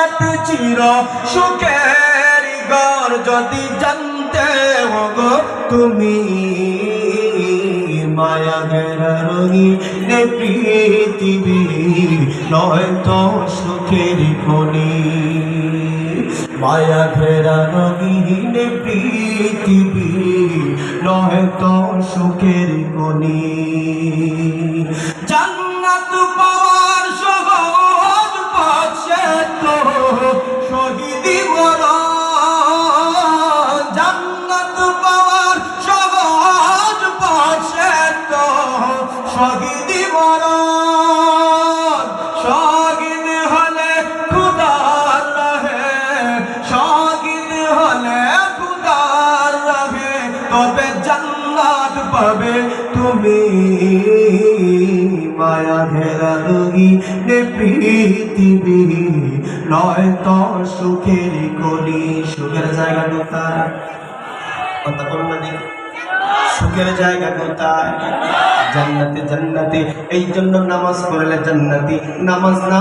জান্নাত চির সুখের গর যদি জানতে গো তুমি মায়া ঘেরা রঙি নে পৃথিবী নয় তো সুখের খনি মায়া ঘেরা রঙিন পৃথিবী নয় তো সুখের খনি শহীদি মরণ শহীদ হলে খুদার রহে শহীদ হলে খুদার রহে, তবে জান্নাত পাবে তুমি। মায়া ঘেরা রোগী নে পৃথিবী নয় তো সুখের কলি, সুখের জায়গা কোথায় সুখের জায়গা কোথায়? জান্নাতে জান্নাতে। এই জন্য নামাজ পড়লে জান্নাতি। নামাজ না